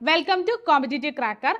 Welcome to competitive cracker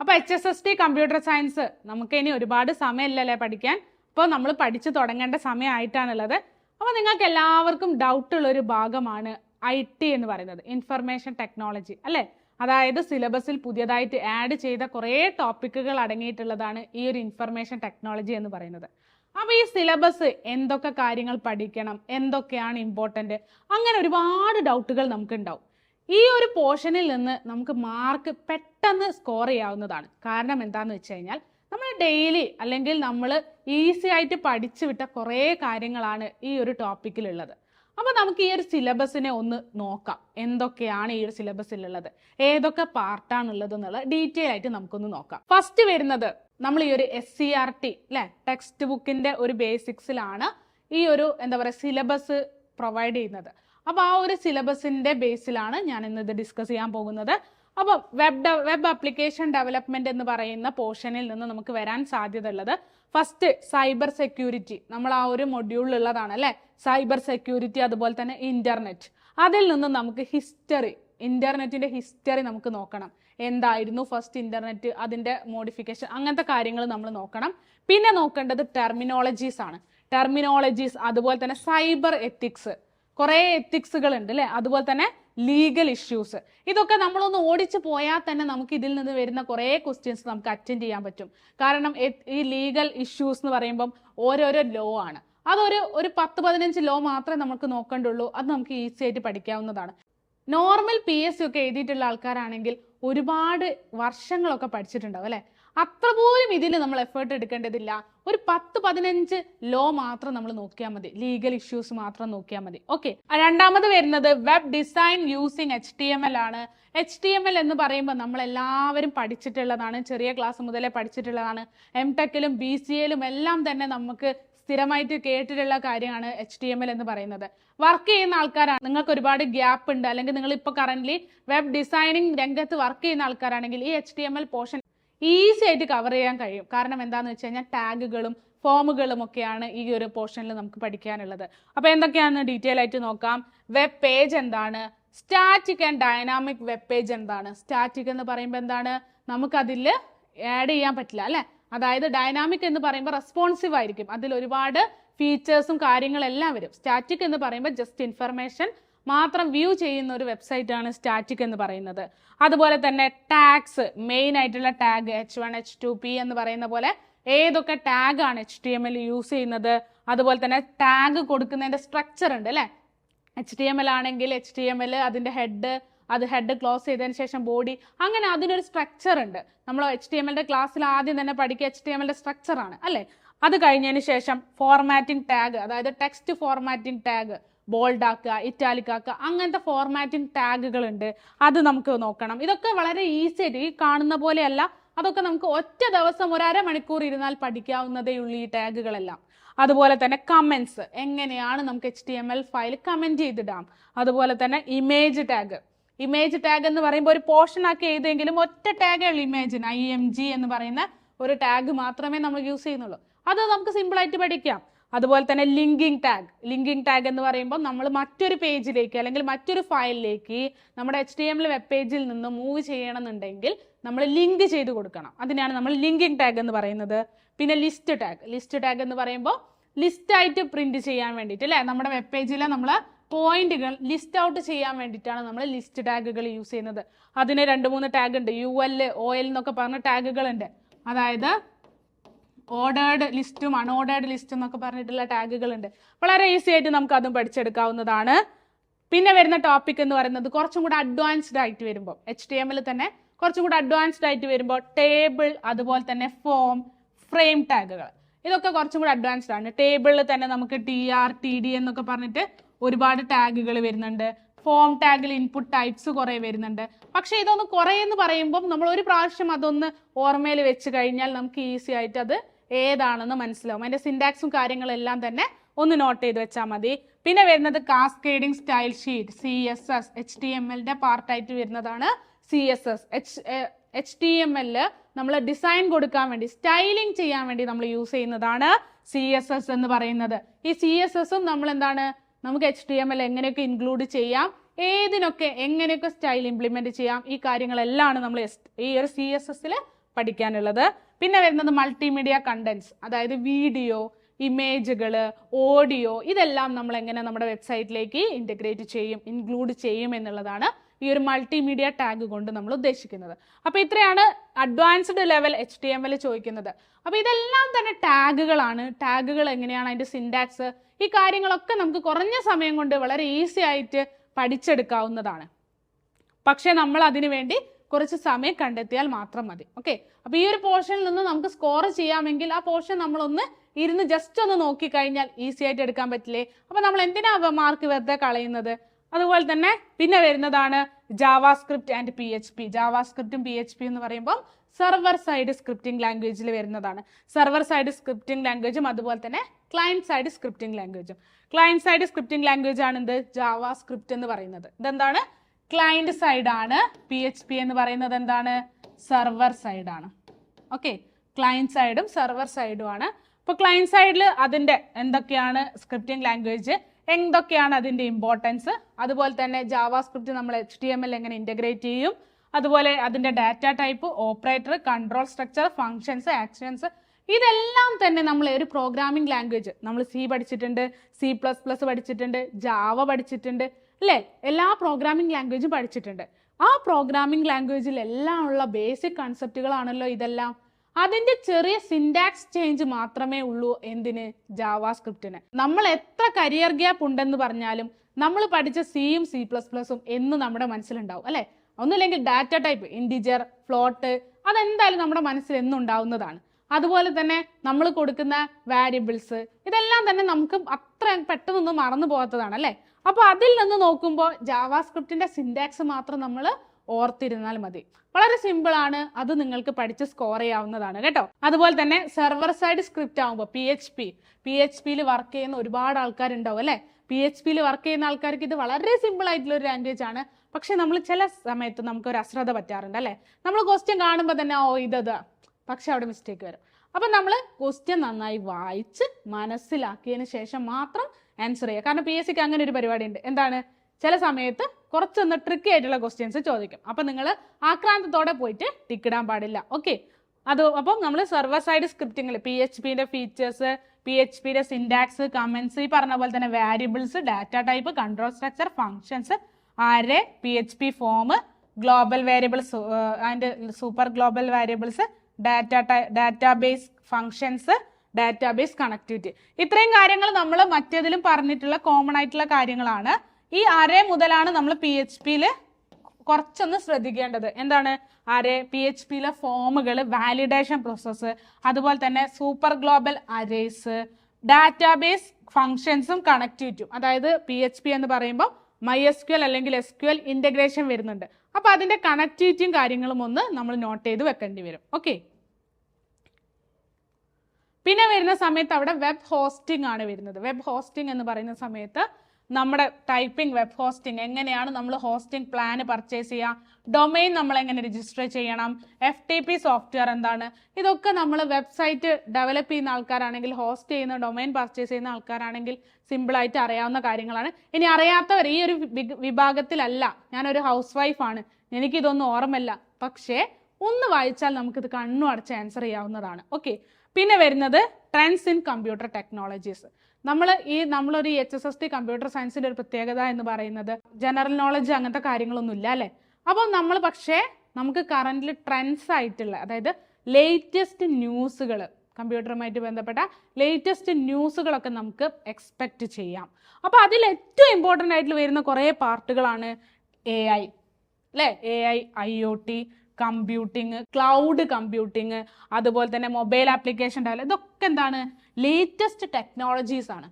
അപ്പോൾ H S S T computer science നമുക്ക് ഇനി ഒരുപാട് സമയമില്ലല്ലേ പഠിക്കാൻ? അപ്പോൾ നമ്മൾ പഠിച്ചു തുടങ്ങേണ്ട സമയമായിട്ടാണുള്ളത്. അപ്പോൾ നിങ്ങൾക്ക് എല്ലാവർക്കും ഡൗട്ട് ഉള്ള ഒരു ഭാഗമാണ് ഐ ടി എന്ന് പറയുന്നത് ഇൻഫർമേഷൻ ടെക്നോളജി അല്ലേ? അതായത് സിലബസിൽ പുതിയതായിട്ട് ആഡ് ചെയ്ത കുറേ ടോപ്പിക്കുകൾ അടങ്ങിയിട്ടുള്ളതാണ് ഈ ഒരു ഇൻഫർമേഷൻ ടെക്നോളജി എന്ന് പറയുന്നത്. അപ്പോൾ ഈ സിലബസ് എന്തൊക്കെ കാര്യങ്ങൾ പഠിക്കണം എന്തൊക്കെയാണ് ഇമ്പോർട്ടന്റ് അങ്ങനെ ഒരുപാട് ഡൗട്ടുകൾ നമുക്ക് ഉണ്ടാവും ഈ ഒരു പോർഷനിൽ നിന്ന് നമുക്ക് മാർക്ക് പെട്ടെന്ന് സ്കോർ ചെയ്യാവുന്നതാണ്. കാരണം എന്താണെന്ന് വെച്ച് കഴിഞ്ഞാൽ നമ്മൾ ഡെയിലി അല്ലെങ്കിൽ നമ്മൾ ഈസി ആയിട്ട് പഠിച്ചു വിട്ട കുറേ കാര്യങ്ങളാണ് ഈ ഒരു ടോപ്പിക്കിലുള്ളത് അപ്പോൾ നമുക്ക് ഈ ഒരു സിലബസിനെ ഒന്ന് നോക്കാം. എന്തൊക്കെയാണ് ഈ ഒരു സിലബസിലുള്ളത്? ഏതൊക്കെ പാർട്ടാണുള്ളത് എന്നുള്ളത് ഡീറ്റെയിൽ ആയിട്ട് നമുക്കൊന്ന് നോക്കാം. ഫസ്റ്റ് വരുന്നത് നമ്മൾ ഈ ഒരു എസ് സി ആർ ടി അല്ലെ ടെക്സ്റ്റ് ബുക്കിന്റെ ഒരു ബേസിക്സിലാണ് ഈ ഒരു എന്താ പറയുക സിലബസ് പ്രൊവൈഡ് ചെയ്യുന്നത്. അപ്പോൾ ആ ഒരു സിലബസിന്റെ ബേസിലാണ് ഞാൻ ഇന്ന് ഇത് ഡിസ്കസ് ചെയ്യാൻ പോകുന്നത്. അപ്പം വെബ് വെബ് ആപ്ലിക്കേഷൻ ഡെവലപ്മെന്റ് എന്ന് പറയുന്ന പോർഷനിൽ നിന്ന് നമുക്ക് വരാൻ സാധ്യത ഉള്ളത് ഫസ്റ്റ് സൈബർ സെക്യൂരിറ്റി നമ്മൾ ആ ഒരു മൊഡ്യൂളിലുള്ളതാണ് അല്ലേ സൈബർ സെക്യൂരിറ്റി അതുപോലെ തന്നെ ഇന്റർനെറ്റ് അതിൽ നിന്ന് നമുക്ക് ഹിസ്റ്ററി ഇന്റർനെറ്റിന്റെ ഹിസ്റ്ററി നമുക്ക് നോക്കണം. എന്തായിരുന്നു ഫസ്റ്റ് ഇന്റർനെറ്റ് അതിന്റെ മോഡിഫിക്കേഷൻ അങ്ങനത്തെ കാര്യങ്ങൾ നമ്മൾ നോക്കണം. പിന്നെ നോക്കേണ്ടത് ടെർമിനോളജീസ് ആണ്. ടെർമിനോളജീസ് അതുപോലെ തന്നെ സൈബർ എത്തിക്സ് കുറേ എത്തിക്സുകൾ ഉണ്ട് അല്ലേ അതുപോലെ തന്നെ ലീഗൽ ഇഷ്യൂസ് ഇതൊക്കെ നമ്മളൊന്ന് ഓടിച്ചു പോയാൽ തന്നെ നമുക്ക് ഇതിൽ നിന്ന് വരുന്ന കുറേ ക്വസ്റ്റ്യൻസ് നമുക്ക് അറ്റൻഡ് ചെയ്യാൻ പറ്റും. കാരണം ഈ ലീഗൽ ഇഷ്യൂസ് എന്ന് പറയുമ്പം ഓരോരോ ലോ ആണ്. അതൊരു ഒരു പത്ത് പതിനഞ്ച് ലോ മാത്രമേ നമുക്ക് നോക്കണ്ടുള്ളൂ. അത് നമുക്ക് ഈസി ആയിട്ട് പഠിക്കാവുന്നതാണ്. നോർമൽ പി എസ് സി ഒക്കെ എഴുതിയിട്ടുള്ള ആൾക്കാരാണെങ്കിൽ ഒരുപാട് വർഷങ്ങളൊക്കെ പഠിച്ചിട്ടുണ്ടാവും അല്ലെ? അത്ര പോലും ഇതിൽ നമ്മൾ എഫേർട്ട് എടുക്കേണ്ടതില്ല. ഒരു പത്ത് പതിനഞ്ച് ലോ മാത്രം നമ്മൾ നോക്കിയാൽ മതി. ലീഗൽ ഇഷ്യൂസ് മാത്രം നോക്കിയാൽ മതി. ഓക്കെ രണ്ടാമത് വരുന്നത് web design using H T M L ആണ്. എച്ച് ടി എം എൽ എന്ന് പറയുമ്പോൾ നമ്മൾ എല്ലാവരും പഠിച്ചിട്ടുള്ളതാണ്. ചെറിയ ക്ലാസ് മുതലേ പഠിച്ചിട്ടുള്ളതാണ്. എം ടെക്കിലും ബി സി എയിലും എല്ലാം തന്നെ നമുക്ക് സ്ഥിരമായിട്ട് കേട്ടിട്ടുള്ള കാര്യമാണ് എച്ച് ടി എം എൽ എന്ന് പറയുന്നത്. വർക്ക് ചെയ്യുന്ന ആൾക്കാരാണ് നിങ്ങൾക്ക് ഒരുപാട് ഗ്യാപ്പ് ഉണ്ട്. അല്ലെങ്കിൽ നിങ്ങൾ ഇപ്പോൾ കറന്റ് വെബ് ഡിസൈനിങ് രംഗത്ത് വർക്ക് ചെയ്യുന്ന ആൾക്കാരാണെങ്കിൽ ഈ H T M L portion easy ആയിട്ട് കവർ ചെയ്യാൻ കഴിയും. കാരണം എന്താണെന്ന് വെച്ച് കഴിഞ്ഞാൽ ടാഗുകളും ഫോമുകളും ഒക്കെയാണ് ഈ ഒരു പോർഷനിൽ നമുക്ക് പഠിക്കാനുള്ളത്. അപ്പോൾ എന്തൊക്കെയാണ് ഡീറ്റെയിൽ ആയിട്ട് നോക്കാം. വെബ് പേജ് എന്താണ്? Static and dynamic web page എന്താണ്? സ്റ്റാറ്റിക് എന്ന് പറയുമ്പോൾ എന്താണ്? നമുക്കതിൽ ആഡ് ചെയ്യാൻ പറ്റില്ല അല്ലേ? അതായത് ഡൈനാമിക് എന്ന് പറയുമ്പോൾ റെസ്പോൺസീവ് ആയിരിക്കും. അതിൽ ഒരുപാട് ഫീച്ചേഴ്സും കാര്യങ്ങളെല്ലാം വരും. സ്റ്റാറ്റിക് എന്ന് പറയുമ്പോൾ ജസ്റ്റ് ഇൻഫർമേഷൻ മാത്രം വ്യൂ ചെയ്യുന്ന ഒരു വെബ്സൈറ്റ് ആണ് സ്റ്റാറ്റിക് എന്ന് പറയുന്നത്. അതുപോലെ തന്നെ ടാഗ്സ് മെയിൻ ആയിട്ടുള്ള tag H one H two P എന്ന് പറയുന്ന പോലെ ഏതൊക്കെ ടാഗ് ആണ് H T M L use ചെയ്യുന്നത്. അതുപോലെ തന്നെ ടാഗ് കൊടുക്കുന്നതിന്റെ സ്ട്രക്ചർ ഉണ്ട് അല്ലേ? എച്ച് ടി എം എൽ ആണെങ്കിൽ എച്ച് ടി എം എൽ അതിന്റെ ഹെഡ് അത് ഹെഡ് ക്ലോസ് ചെയ്തതിന് ശേഷം ബോഡി അങ്ങനെ അതിനൊരു സ്ട്രക്ചർ ഉണ്ട്. നമ്മൾ എച്ച് ടി എം എല്ലിന്റെ ക്ലാസ്സിൽ ആദ്യം തന്നെ പഠിക്കുക എച്ച് ടി എം എല്ലിന്റെ സ്ട്രക്ചർ ആണ് അല്ലേ? അത് കഴിഞ്ഞതിന് ശേഷം ഫോർമാറ്റിംഗ് ടാഗ് അതായത് ടെക്സ്റ്റ് ഫോർമാറ്റിംഗ് ടാഗ് ബോൾഡ് ആക്കുക ഇറ്റാലിക് ആക്കുക അങ്ങനത്തെ ഫോർമാറ്റിംഗ് ടാഗുകൾ ഉണ്ട്. അത് നമുക്ക് നോക്കണം. ഇതൊക്കെ വളരെ ഈസി ആയിട്ട് ഈ കാണുന്ന പോലെയല്ല അതൊക്കെ നമുക്ക് ഒറ്റ ദിവസം ഒരു അരമണിക്കൂർ ഇരുന്നാൽ പഠിക്കാവുന്നതേ ഉള്ളൂ ഈ ടാഗുകളെല്ലാം അതുപോലെ തന്നെ കമൻസ് എങ്ങനെയാണ് നമുക്ക് H T M L file comment ചെയ്തിടാം? അതുപോലെ തന്നെ ഇമേജ് ടാഗ് ഇമേജ് ടാഗ് എന്ന് പറയുമ്പോൾ ഒരു പോർഷൻ ആക്കി എഴുതെങ്കിലും ഒറ്റ ടാഗേ ഉള്ളൂ ഇമേജിന് ഐ എം ജി എന്ന് പറയുന്ന ഒരു ടാഗ് മാത്രമേ നമ്മൾ യൂസ് ചെയ്യുന്നുള്ളൂ. അത് നമുക്ക് സിമ്പിളായിട്ട് പഠിക്കാം. അതുപോലെ തന്നെ ലിങ്കിങ് ടാഗ് ലിങ്കിങ് ടാഗ് എന്ന് പറയുമ്പോൾ നമ്മൾ മറ്റൊരു പേജിലേക്ക് അല്ലെങ്കിൽ മറ്റൊരു ഫയലിലേക്ക് നമ്മുടെ H T M L web പേജിൽ നിന്ന് മൂവ് ചെയ്യണമെന്നുണ്ടെങ്കിൽ നമ്മൾ ലിങ്ക് ചെയ്ത് കൊടുക്കണം. അതിനാണ് നമ്മൾ ലിങ്കിങ് ടാഗ് എന്ന് പറയുന്നത്. പിന്നെ ലിസ്റ്റ് ടാഗ് ലിസ്റ്റ് ടാഗ് എന്ന് പറയുമ്പോൾ ലിസ്റ്റ് ആയിട്ട് പ്രിന്റ് ചെയ്യാൻ വേണ്ടിയിട്ട് അല്ലേ? നമ്മുടെ വെബ് പേജിലെ നമ്മൾ പോയിന്റുകൾ ലിസ്റ്റ് ഔട്ട് ചെയ്യാൻ വേണ്ടിയിട്ടാണ് നമ്മൾ ലിസ്റ്റ് ടാഗുകൾ യൂസ് ചെയ്യുന്നത്. അതിന് രണ്ട് മൂന്ന് ടാഗ് ഉണ്ട്. യു എൽ ഒ എൽ എന്നൊക്കെ പറഞ്ഞ ടാഗുകൾ ഉണ്ട് അതായത് ഓർഡേർഡ് ലിസ്റ്റും അൺഓർഡേർഡ് ലിസ്റ്റും എന്നൊക്കെ പറഞ്ഞിട്ടുള്ള ടാഗുകൾ ഉണ്ട് വളരെ ഈസി ആയിട്ട് നമുക്ക് അതും പഠിച്ചെടുക്കാവുന്നതാണ്. പിന്നെ വരുന്ന ടോപ്പിക് എന്ന് പറയുന്നത് കുറച്ചും കൂടെ അഡ്വാൻസ്ഡ് ആയിട്ട് വരുമ്പോൾ എച്ച് ടി എമ്മിൽ തന്നെ കുറച്ചും കൂടെ അഡ്വാൻസ്ഡ് ആയിട്ട് വരുമ്പോൾ ടേബിൾ അതുപോലെ തന്നെ ഫോം ഫ്രെയിം ടാഗുകൾ. ഇതൊക്കെ കുറച്ചും കൂടി അഡ്വാൻസ്ഡ് ആണ്. ടേബിളിൽ തന്നെ നമുക്ക് ടി ആർ ടി ഡി എന്നൊക്കെ പറഞ്ഞിട്ട് ഒരുപാട് ടാഗുകൾ വരുന്നുണ്ട്. ഫോം ടാഗിൽ ഇൻപുട്ട് ടൈപ്സ് കുറേ വരുന്നുണ്ട്. പക്ഷെ ഇതൊന്ന് കുറേ എന്ന് പറയുമ്പോൾ നമ്മൾ ഒരു പ്രാവശ്യം അതൊന്ന് ഓർമ്മയിൽ വെച്ച് കഴിഞ്ഞാൽ നമുക്ക് ഈസി ആയിട്ട് അത് ഏതാണെന്ന് മനസ്സിലാവും. അതിന്റെ സിൻഡാക്സും കാര്യങ്ങളെല്ലാം തന്നെ ഒന്ന് നോട്ട് ചെയ്ത് വെച്ചാൽ മതി. പിന്നെ വരുന്നത് cascading style sheet C S S H T M എല്ലിന്റെ പാർട്ടായിട്ട് വരുന്നതാണ് C S S H H T M L നമ്മൾ ഡിസൈൻ കൊടുക്കാൻ വേണ്ടി സ്റ്റൈലിംഗ് ചെയ്യാൻ വേണ്ടി നമ്മൾ യൂസ് ചെയ്യുന്നതാണ് സി എസ് എസ് എന്ന് പറയുന്നത്. ഈ സി എസ് എസും നമ്മൾ എന്താണ്? നമുക്ക് എച്ച് ടി എം എൽ എങ്ങനെയൊക്കെ ഇൻക്ലൂഡ് ചെയ്യാം ഏതിനൊക്കെ എങ്ങനെയൊക്കെ സ്റ്റൈൽ ഇംപ്ലിമെന്റ് ചെയ്യാം ഈ കാര്യങ്ങളെല്ലാം നമ്മൾ ഈ ഒരു സി എസ് എസിൽ പഠിക്കാനുള്ളത്. പിന്നെ വരുന്നത് മൾട്ടിമീഡിയ കണ്ടന്റ്സ് അതായത് വീഡിയോ ഇമേജുകൾ ഓഡിയോ ഇതെല്ലാം നമ്മൾ എങ്ങനെ നമ്മുടെ വെബ്സൈറ്റിലേക്ക് ഇന്റഗ്രേറ്റ് ചെയ്യും ഇൻക്ലൂഡ് ചെയ്യും എന്നുള്ളതാണ് ഈ ഒരു മൾട്ടിമീഡിയ ടാഗ് കൊണ്ട് നമ്മൾ ഉദ്ദേശിക്കുന്നത്. അപ്പോൾ ഇത്രയാണ് advanced level H T M L ചോദിക്കുന്നത്. അപ്പോൾ ഇതെല്ലാം തന്നെ ടാഗുകളാണ് ടാഗുകൾ എങ്ങനെയാണ് അതിന്റെ സിൻഡാക്സ് ഈ കാര്യങ്ങളൊക്കെ നമുക്ക് കുറഞ്ഞ സമയം കൊണ്ട് വളരെ ഈസി ആയിട്ട് പഠിച്ചെടുക്കാവുന്നതാണ്. പക്ഷേ നമ്മൾ അതിനു വേണ്ടി കുറച്ച് സമയം കണ്ടെത്തിയാൽ മാത്രം മതി. ഓക്കെ അപ്പൊ ഈ ഒരു പോർഷനിൽ നിന്ന് നമുക്ക് സ്കോർ ചെയ്യാമെങ്കിൽ ആ പോർഷൻ നമ്മളൊന്ന് ഇരുന്ന് ജസ്റ്റ് ഒന്ന് നോക്കി കഴിഞ്ഞാൽ ഈസി ആയിട്ട് എടുക്കാൻ പറ്റില്ലേ? അപ്പൊ നമ്മൾ എന്തിനാ മാർക്ക് വെറുതെ കളയുന്നത്? അതുപോലെ തന്നെ പിന്നെ വരുന്നതാണ് JavaScript and P H P ജാവാസ്ക്രിപ്റ്റും P H P എന്ന് പറയുമ്പോൾ സെർവർ സൈഡ് സ്ക്രിപ്റ്റിംഗ് ലാംഗ്വേജിൽ വരുന്നതാണ് സെർവർ സൈഡ് സ്ക്രിപ്റ്റിംഗ് ലാംഗ്വേജും അതുപോലെ തന്നെ ക്ലയന്റ് സൈഡ് സ്ക്രിപ്റ്റിംഗ് ലാംഗ്വേജും ക്ലയന്റ് സൈഡ് സ്ക്രിപ്റ്റിംഗ് ലാംഗ്വേജ് ആണ് എന്ത്? ജാവാ സ്ക്രിപ്റ്റ് എന്ന് പറയുന്നത്. ഇതെന്താണ്? ക്ലയന്റ് സൈഡ് ആണ്. പി എച്ച് പി എന്ന് പറയുന്നത് എന്താണ്? സെർവർ സൈഡ് ആണ്. ഓക്കെ ക്ലയന്റ് സൈഡും സെർവർ സൈഡും ആണ്. അപ്പോൾ ക്ലയന്റ് സൈഡിൽ അതിന്റെ എന്തൊക്കെയാണ്? സ്ക്രിപ്റ്റിംഗ് ലാംഗ്വേജ് എന്തൊക്കെയാണ് അതിന്റെ ഇമ്പോർട്ടൻസ് അതുപോലെ തന്നെ ജാവാ സ്ക്രിപ്റ്റ് നമ്മൾ എച്ച് ടി എം എൽ എങ്ങനെ ഇന്റഗ്രേറ്റ് ചെയ്യും? അതുപോലെ അതിന്റെ data type operator control structure functions actions ഇതെല്ലാം തന്നെ നമ്മൾ ഒരു പ്രോഗ്രാമിംഗ് ലാംഗ്വേജ് നമ്മൾ സി പഠിച്ചിട്ടുണ്ട് സി പ്ലസ് പ്ലസ് പഠിച്ചിട്ടുണ്ട് ജാവ പഠിച്ചിട്ടുണ്ട് അല്ലേ? എല്ലാ പ്രോഗ്രാമിംഗ് ലാംഗ്വേജും പഠിച്ചിട്ടുണ്ട്. ആ പ്രോഗ്രാമിംഗ് ലാംഗ്വേജിൽ എല്ലാം ഉള്ള ബേസിക് കൺസെപ്റ്റുകളാണല്ലോ ഇതെല്ലാം. അതിന്റെ ചെറിയ സിൻഡാക്സ് ചേഞ്ച് മാത്രമേ ഉള്ളൂ എന്തിന്? ജാവാ സ്ക്രിപ്റ്റിന് നമ്മൾ എത്ര കരിയർ ഗ്യാപ്പ് ഉണ്ടെന്ന് പറഞ്ഞാലും നമ്മൾ പഠിച്ച സിയും സി പ്ലസ് പ്ലസും എന്ന് നമ്മുടെ മനസ്സിലുണ്ടാവും അല്ലെ? ഒന്നുമില്ലെങ്കിൽ ഡാറ്റ ടൈപ്പ് ഇൻഡിജർ ഫ്ലോട്ട് അതെന്തായാലും നമ്മുടെ മനസ്സിൽ എന്നും ഉണ്ടാവുന്നതാണ്. അതുപോലെ തന്നെ നമ്മൾ കൊടുക്കുന്ന വാരിയബിൾസ് ഇതെല്ലാം തന്നെ നമുക്ക് അത്ര പെട്ടെന്നൊന്നും മറന്നു പോകാത്തതാണ് അല്ലേ? അപ്പോൾ അതിൽ നിന്ന് നോക്കുമ്പോൾ ജാവാസ്ക്രിപ്റ്റിന്റെ സിൻഡാക്സ് മാത്രം നമ്മൾ ഓർത്തിരുന്നാൽ മതി. വളരെ സിമ്പിൾ ആണ്. അത് നിങ്ങൾക്ക് പഠിച്ച് സ്കോർ ചെയ്യാവുന്നതാണ് കേട്ടോ. അതുപോലെ തന്നെ സെർവർ സൈഡ് സ്ക്രിപ്റ്റ് ആകുമ്പോൾ P H P P H പിയിൽ വർക്ക് ചെയ്യുന്ന ഒരുപാട് ആൾക്കാരുണ്ടാവും അല്ലേ? പി എച്ച് പിയിൽ വർക്ക് ചെയ്യുന്ന ആൾക്കാർക്ക് ഇത് വളരെ സിമ്പിൾ ആയിട്ടുള്ള ഒരു ലാംഗ്വേജ് ആണ്. പക്ഷെ നമ്മൾ ചില സമയത്ത് നമുക്ക് ഒരു അശ്രദ്ധ പറ്റാറുണ്ട് അല്ലേ? നമ്മൾ ക്വസ്റ്റ്യൻ കാണുമ്പോൾ തന്നെ ഓ ഇതത് പക്ഷെ അവിടെ മിസ്റ്റേക്ക് വരും. അപ്പം നമ്മൾ ക്വസ്റ്റ്യൻ നന്നായി വായിച്ച് മനസ്സിലാക്കിയതിന് ശേഷം മാത്രം ആൻസർ ചെയ്യുക. കാരണം പി എസ് സിക്ക് അങ്ങനെ ഒരു പരിപാടി ഉണ്ട് എന്താണ്? ചില സമയത്ത് കുറച്ചൊന്ന് ട്രിക്കി ആയിട്ടുള്ള ക്വസ്റ്റ്യൻസ് ചോദിക്കും. അപ്പം നിങ്ങൾ ആക്രാന്തത്തോടെ പോയിട്ട് ടിക്കിടാൻ പാടില്ല. ഓക്കെ അത് അപ്പം നമ്മൾ സെർവർ സൈഡ് സ്ക്രിപ്റ്റിങ്ങിൽ പി എച്ച് പിന്റെ ഫീച്ചേഴ്സ് പി എച്ച് പിയുടെ സിൻഡാക്സ് കമൻസ് ഈ പറഞ്ഞ പോലെ തന്നെ variables data type control structure functions array P H P form global variables and super global variables data database functions database connectivity ഇത്രയും കാര്യങ്ങൾ നമ്മൾ മറ്റേതിലും പറഞ്ഞിട്ടുള്ള കോമൺ ആയിട്ടുള്ള കാര്യങ്ങളാണ്. ഈ അര മുതലാണ് നമ്മൾ പി എച്ച് പിയിൽ കുറച്ചൊന്ന് ശ്രദ്ധിക്കേണ്ടത്? എന്താണ്? അരേ പി എച്ച് പിയിലെ ഫോമുകൾ വാലിഡേഷൻ പ്രോസസ്സ് അതുപോലെ തന്നെ സൂപ്പർ ഗ്ലോബൽ അരേസ് ഡാറ്റാബേസ് ഫങ്ഷൻസും കണക്ടിവിറ്റിയും അതായത് പി എച്ച് പി എന്ന് പറയുമ്പോൾ മൈ എസ് ക്യു എൽ അല്ലെങ്കിൽ എസ് ക്യു എൽ വരുന്നുണ്ട് അപ്പോൾ അതിന്റെ കണക്ടിവിറ്റിയും കാര്യങ്ങളും ഒന്ന് നമ്മൾ നോട്ട് ചെയ്ത് വെക്കേണ്ടി വരും. ഓക്കെ പിന്നെ വരുന്ന സമയത്ത് അവിടെ വെബ് ഹോസ്റ്റിംഗ് ആണ് വരുന്നത്. വെബ് ഹോസ്റ്റിംഗ് എന്ന് പറയുന്ന സമയത്ത് നമ്മുടെ ടൈപ്പിംഗ് വെബ് ഹോസ്റ്റിംഗ് എങ്ങനെയാണ് നമ്മൾ ഹോസ്റ്റിംഗ് പ്ലാൻ പർച്ചേസ് ചെയ്യുക ഡൊമൈൻ നമ്മൾ എങ്ങനെ രജിസ്റ്റർ ചെയ്യണം എഫ് ടി പി സോഫ്റ്റ്വെയർ എന്താണ് ഇതൊക്കെ നമ്മൾ വെബ്സൈറ്റ് ഡെവലപ്പ് ചെയ്യുന്ന ആൾക്കാരാണെങ്കിൽ ഹോസ്റ്റ് ചെയ്യുന്ന ഡൊമൈൻ പർച്ചേസ് ചെയ്യുന്ന ആൾക്കാരാണെങ്കിൽ സിമ്പിളായിട്ട് അറിയാവുന്ന കാര്യങ്ങളാണ്. ഇനി അറിയാത്തവർ ഈ ഒരു വിഭാഗത്തിലല്ല ഞാനൊരു ഹൗസ് വൈഫാണ് എനിക്കിതൊന്നും ഓർമ്മയില്ല. പക്ഷേ ഒന്ന് വായിച്ചാൽ നമുക്കിത് കണ്ണു അടച്ച് ആൻസർ ചെയ്യാവുന്നതാണ്. ഓക്കെ പിന്നെ വരുന്നത് ട്രെൻഡ്സ് ഇൻ കമ്പ്യൂട്ടർ ടെക്നോളജീസ് നമ്മൾ ഈ നമ്മളൊരു H S S T computer സയൻസിന്റെ ഒരു പ്രത്യേകത എന്ന് പറയുന്നത് ജനറൽ നോളജ് അങ്ങനത്തെ കാര്യങ്ങളൊന്നും ഇല്ല അല്ലേ? അപ്പോൾ നമ്മൾ പക്ഷേ നമുക്ക് കറന്റിൽ ട്രെൻഡ്സ് ആയിട്ടുള്ള അതായത് ലേറ്റസ്റ്റ് ന്യൂസുകൾ കമ്പ്യൂട്ടറുമായിട്ട് ബന്ധപ്പെട്ട ലേറ്റസ്റ്റ് ന്യൂസുകളൊക്കെ നമുക്ക് എക്സ്പെക്റ്റ് ചെയ്യാം. അപ്പോൾ അതിൽ ഏറ്റവും ഇമ്പോർട്ടന്റ് ആയിട്ട് വരുന്ന കുറേ പാർട്ടുകളാണ് എ ഐ അല്ലേ? A I I O T computing cloud computing അതുപോലെ തന്നെ മൊബൈൽ ആപ്ലിക്കേഷൻ ഡെവലപ്പ് ഇതൊക്കെ എന്താണ്? ലേറ്റസ്റ്റ് ടെക്നോളജീസ് ആണ്.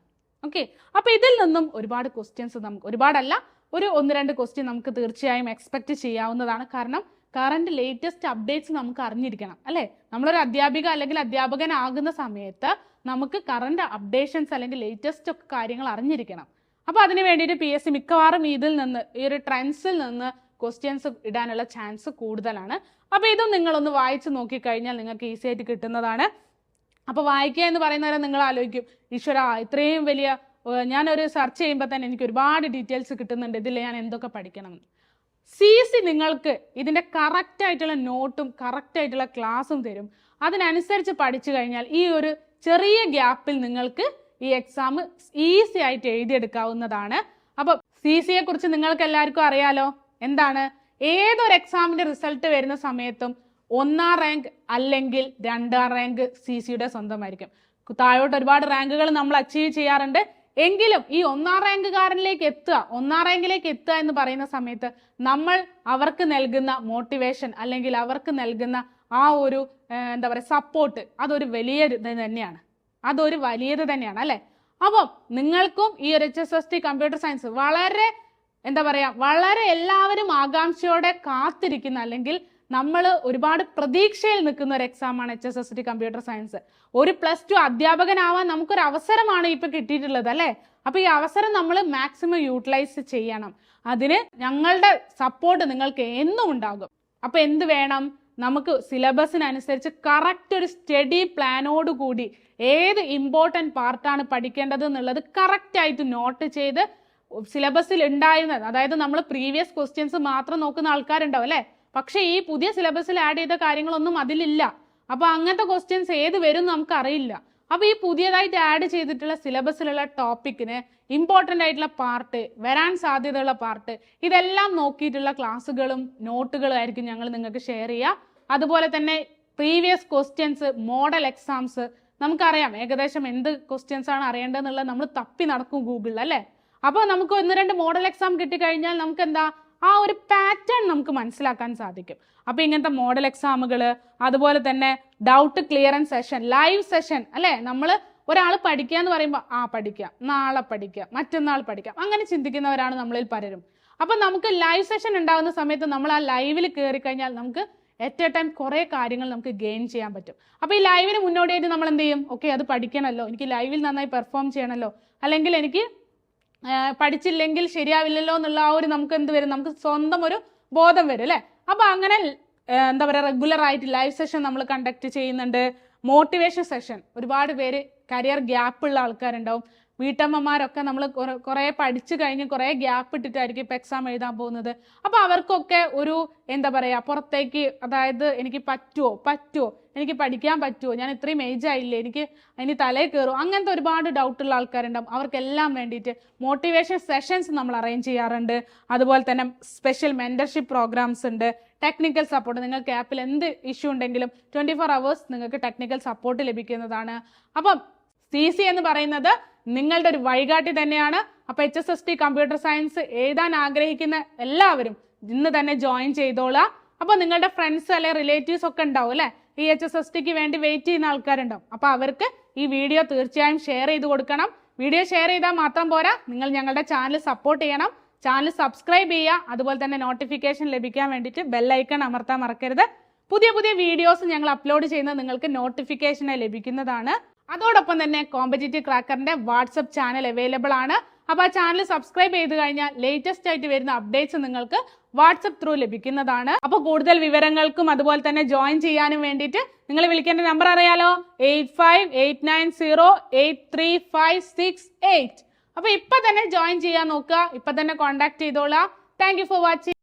ഓക്കെ അപ്പോൾ ഇതിൽ നിന്നും ഒരുപാട് ക്വസ്റ്റ്യൻസ് നമുക്ക് ഒരുപാടല്ല ഒരു ഒന്ന് രണ്ട് ക്വസ്റ്റ്യൻ നമുക്ക് തീർച്ചയായും എക്സ്പെക്ട് ചെയ്യാവുന്നതാണ്. കാരണം കറണ്ട് ലേറ്റസ്റ്റ് അപ്ഡേറ്റ്സ് നമുക്ക് അറിഞ്ഞിരിക്കണം അല്ലേ? നമ്മളൊരു അധ്യാപിക അല്ലെങ്കിൽ അധ്യാപകനാകുന്ന സമയത്ത് നമുക്ക് കറണ്ട് അപ്ഡേഷൻസ് അല്ലെങ്കിൽ ലേറ്റസ്റ്റ് ഒക്കെ കാര്യങ്ങൾ അറിഞ്ഞിരിക്കണം. അപ്പോൾ അതിന് വേണ്ടിയിട്ട് പി എസ് സി മിക്കവാറും ഇതിൽ നിന്ന് ഈ ഒരു ട്രെൻഡ്സിൽ നിന്ന് ക്വസ്റ്റ്യൻസ് ഇടാനുള്ള ചാൻസ് കൂടുതലാണ്. അപ്പോൾ ഇതും നിങ്ങളൊന്ന് വായിച്ച് നോക്കിക്കഴിഞ്ഞാൽ നിങ്ങൾക്ക് ഈസി ആയിട്ട് കിട്ടുന്നതാണ്. അപ്പോൾ വായിക്കുക എന്ന് പറയുന്നവരെ നിങ്ങൾ ആലോചിക്കും ഈശ്വര ഇത്രയും വലിയ ഞാനൊരു സെർച്ച് ചെയ്യുമ്പോൾ തന്നെ എനിക്ക് ഒരുപാട് ഡീറ്റെയിൽസ് കിട്ടുന്നുണ്ട് ഇതിൽ ഞാൻ എന്തൊക്കെ പഠിക്കണം. സി സി നിങ്ങൾക്ക് ഇതിന്റെ കറക്റ്റ് ആയിട്ടുള്ള നോട്ടും കറക്റ്റ് ആയിട്ടുള്ള ക്ലാസ്സും തരും. അതിനനുസരിച്ച് പഠിച്ചു കഴിഞ്ഞാൽ ഈ ഒരു ചെറിയ ഗ്യാപ്പിൽ നിങ്ങൾക്ക് ഈ എക്സാം ഈസി ആയിട്ട് എഴുതിയെടുക്കാവുന്നതാണ്. അപ്പൊ സി സിയെ കുറിച്ച് നിങ്ങൾക്ക് എല്ലാവർക്കും അറിയാലോ എന്താണ്? ഏതൊരു എക്സാമിന്റെ റിസൾട്ട് വരുന്ന സമയത്തും ഒന്നാം റാങ്ക് അല്ലെങ്കിൽ രണ്ടാം റാങ്ക് സി സിയുടെ സ്വന്തമായിരിക്കും. താഴോട്ട് ഒരുപാട് റാങ്കുകൾ നമ്മൾ അച്ചീവ് ചെയ്യാറുണ്ട്. എങ്കിലും ഈ ഒന്നാം റാങ്കുകാരനിലേക്ക് എത്തുക ഒന്നാം റാങ്കിലേക്ക് എത്തുക എന്ന് പറയുന്ന സമയത്ത് നമ്മൾ അവർക്ക് നൽകുന്ന മോട്ടിവേഷൻ അല്ലെങ്കിൽ അവർക്ക് നൽകുന്ന ആ ഒരു എന്താ പറയുക സപ്പോർട്ട് അതൊരു വലിയ ഇത് തന്നെയാണ്. അതൊരു വലിയത് തന്നെയാണ് അല്ലെ? അപ്പം നിങ്ങൾക്കും ഈ ഒരു H S S T computer science വളരെ എന്താ പറയാ വളരെ എല്ലാവരും ആകാംക്ഷയോടെ കാത്തിരിക്കുന്ന അല്ലെങ്കിൽ നമ്മൾ ഒരുപാട് പ്രതീക്ഷയിൽ നിൽക്കുന്ന ഒരു എക്സാമാണ് H S S T computer science ഒരു പ്ലസ് ടു അധ്യാപകനാവാൻ നമുക്കൊരു അവസരമാണ് ഇപ്പോൾ കിട്ടിയിട്ടുള്ളത് അല്ലേ? അപ്പോൾ ഈ അവസരം നമ്മൾ മാക്സിമം യൂട്ടിലൈസ് ചെയ്യണം. അതിന് ഞങ്ങളുടെ സപ്പോർട്ട് നിങ്ങൾക്ക് എന്നും ഉണ്ടാകും. അപ്പോൾ എന്ത് വേണം? നമുക്ക് സിലബസിനനുസരിച്ച് കറക്റ്റ് ഒരു സ്റ്റഡി പ്ലാനോട് കൂടി ഏത് ഇമ്പോർട്ടന്റ് പാർട്ടാണ് പഠിക്കേണ്ടത് എന്നുള്ളത് കറക്റ്റായിട്ട് നോട്ട് ചെയ്ത് സിലബസിൽ ഉണ്ടായിരുന്നത്. അതായത് നമ്മൾ പ്രീവിയസ് ക്വസ്റ്റ്യൻസ് മാത്രം നോക്കുന്ന ആൾക്കാരുണ്ടാവും അല്ലേ? പക്ഷേ ഈ പുതിയ സിലബസിൽ ആഡ് ചെയ്ത കാര്യങ്ങളൊന്നും അതിലില്ല. അപ്പൊ അങ്ങനത്തെ ക്വസ്റ്റ്യൻസ് ഏത് വരും നമുക്ക് അറിയില്ല അപ്പൊ ഈ പുതിയതായിട്ട് ആഡ് ചെയ്തിട്ടുള്ള സിലബസിലുള്ള ടോപ്പിക്കിന് ഇമ്പോർട്ടന്റ് ആയിട്ടുള്ള പാർട്ട് വരാൻ സാധ്യതയുള്ള പാർട്ട് ഇതെല്ലാം നോക്കിയിട്ടുള്ള ക്ലാസ്സുകളും നോട്ടുകളും ആയിരിക്കും ഞങ്ങൾ നിങ്ങൾക്ക് ഷെയർ ചെയ്യുക. അതുപോലെ തന്നെ പ്രീവിയസ് ക്വസ്റ്റ്യൻസ് മോഡൽ എക്സാംസ് നമുക്കറിയാം ഏകദേശം എന്ത് ക്വസ്റ്റ്യൻസ് ആണ് അറിയേണ്ടതെന്നുള്ളത് നമ്മൾ തപ്പി നടക്കും ഗൂഗിളിൽ അല്ലേ? അപ്പോൾ നമുക്ക് ഒന്ന് രണ്ട് മോഡൽ എക്സാം കിട്ടിക്കഴിഞ്ഞാൽ നമുക്ക് എന്താ ആ ഒരു പാറ്റേൺ നമുക്ക് മനസ്സിലാക്കാൻ സാധിക്കും. അപ്പോൾ ഇങ്ങനത്തെ മോഡൽ എക്സാമുകൾ അതുപോലെ തന്നെ doubt clearance session live session അല്ലേ? നമ്മൾ ഒരാൾ പഠിക്കുക എന്ന് പറയുമ്പോൾ ആ പഠിക്കാം നാളെ പഠിക്കാം മറ്റന്നാൾ പഠിക്കാം അങ്ങനെ ചിന്തിക്കുന്നവരാണ് നമ്മളിൽ പലരും. അപ്പം നമുക്ക് ലൈവ് സെഷൻ ഉണ്ടാകുന്ന സമയത്ത് നമ്മൾ ആ ലൈവിൽ കയറി കഴിഞ്ഞാൽ നമുക്ക് എറ്റ് എ ടൈം കുറേ കാര്യങ്ങൾ നമുക്ക് ഗെയിൻ ചെയ്യാൻ പറ്റും. അപ്പോൾ ഈ ലൈവിന് മുന്നോടിയായിട്ട് നമ്മൾ എന്ത് ചെയ്യും? ഓക്കെ അത് പഠിക്കണമല്ലോ. എനിക്ക് ലൈവിൽ നന്നായി പെർഫോം ചെയ്യണമല്ലോ. അല്ലെങ്കിൽ എനിക്ക് പഠിച്ചില്ലെങ്കിൽ ശരിയാവില്ലല്ലോ എന്നുള്ള ആ ഒരു നമുക്ക് എന്ത് വരും? നമുക്ക് സ്വന്തം ഒരു ബോധം വരും അല്ലേ? അപ്പൊ അങ്ങനെ എന്താ പറയുക റെഗുലർ ആയിട്ട് ലൈവ് സെഷൻ നമ്മൾ കണ്ടക്ട് ചെയ്യുന്നുണ്ട്. മോട്ടിവേഷൻ സെഷൻ ഒരുപാട് പേര് കരിയർ ഗ്യാപ്പ് ഉള്ള ആൾക്കാരുണ്ടാവും. വീട്ടമ്മമാരൊക്കെ നമ്മൾ കുറേ പഠിച്ചു കഴിഞ്ഞ് കുറേ ഗ്യാപ്പ് ഇട്ടിട്ടായിരിക്കും ഇപ്പം എക്സാം എഴുതാൻ പോകുന്നത്. അപ്പോൾ അവർക്കൊക്കെ ഒരു എന്താ പറയുക പുറത്തേക്ക് അതായത് എനിക്ക് പറ്റുമോ പറ്റുമോ എനിക്ക് പഠിക്കാൻ പറ്റുമോ ഞാൻ ഇത്രയും ഏജ് ആയില്ലേ? എനിക്ക് ഇനി തലയിൽ കയറും അങ്ങനത്തെ ഒരുപാട് ഡൗട്ട് ഉള്ള ആൾക്കാരുണ്ടാവും. അവർക്കെല്ലാം വേണ്ടിയിട്ട് മോട്ടിവേഷൻ സെഷൻസ് നമ്മൾ അറേഞ്ച് ചെയ്യാറുണ്ട്. അതുപോലെ തന്നെ സ്പെഷ്യൽ മെന്റർഷിപ്പ് പ്രോഗ്രാംസ് ഉണ്ട്. ടെക്നിക്കൽ സപ്പോർട്ട് നിങ്ങൾക്ക് ആപ്പിൽ എന്ത് ഇഷ്യൂ ഉണ്ടെങ്കിലും ട്വന്റി ഫോർ അവേഴ്സ് നിങ്ങൾക്ക് ടെക്നിക്കൽ സപ്പോർട്ട് ലഭിക്കുന്നതാണ്. അപ്പം സി സി എന്ന് പറയുന്നത് നിങ്ങളുടെ ഒരു വഴികാട്ടി തന്നെയാണ്. അപ്പൊ H S S T computer science എഴുതാൻ ആഗ്രഹിക്കുന്ന എല്ലാവരും ഇന്ന് തന്നെ ജോയിൻ ചെയ്തോളാം. അപ്പൊ നിങ്ങളുടെ ഫ്രണ്ട്സ് അല്ലെ റിലേറ്റീവ്സ് ഒക്കെ ഉണ്ടാവും അല്ലെ? ഈ എച്ച് എസ് എസ് ടിക്ക് വേണ്ടി വെയിറ്റ് ചെയ്യുന്ന ആൾക്കാരുണ്ടാവും. അപ്പൊ അവർക്ക് ഈ വീഡിയോ തീർച്ചയായും ഷെയർ ചെയ്ത് കൊടുക്കണം. വീഡിയോ ഷെയർ ചെയ്താൽ മാത്രം പോരാ. നിങ്ങൾ ഞങ്ങളുടെ ചാനൽ സപ്പോർട്ട് ചെയ്യണം. ചാനൽ സബ്സ്ക്രൈബ് ചെയ്യുക. അതുപോലെ തന്നെ നോട്ടിഫിക്കേഷൻ ലഭിക്കാൻ വേണ്ടിയിട്ട് ബെല്ലൈക്കൺ അമർത്താൻ മറക്കരുത്. പുതിയ പുതിയ വീഡിയോസ് ഞങ്ങൾ അപ്ലോഡ് ചെയ്യുന്നത് നിങ്ങൾക്ക് നോട്ടിഫിക്കേഷനായി ലഭിക്കുന്നതാണ്. അതോടൊപ്പം തന്നെ കോമ്പറ്റേറ്റീവ് ക്രാക്കറിന്റെ വാട്സപ്പ് ചാനൽ അവൈലബിൾ ആണ്. അപ്പോൾ ആ ചാനൽ സബ്സ്ക്രൈബ് ചെയ്ത് കഴിഞ്ഞാൽ ലേറ്റസ്റ്റ് ആയിട്ട് വരുന്ന അപ്ഡേറ്റ്സ് നിങ്ങൾക്ക് വാട്സപ്പ് ത്രൂ ലഭിക്കുന്നതാണ്. അപ്പോൾ കൂടുതൽ വിവരങ്ങൾക്കും അതുപോലെ തന്നെ ജോയിൻ ചെയ്യാനും വേണ്ടിയിട്ട് നിങ്ങൾ വിളിക്കേണ്ട നമ്പർ അറിയാലോ? Eight five eight nine zero eight three five six eight അപ്പോൾ ഇപ്പൊ തന്നെ ജോയിൻ ചെയ്യാൻ നോക്കുക. ഇപ്പൊ തന്നെ കോൺടാക്ട് ചെയ്തോളാം താങ്ക് യു ഫോർ വാച്ചിങ്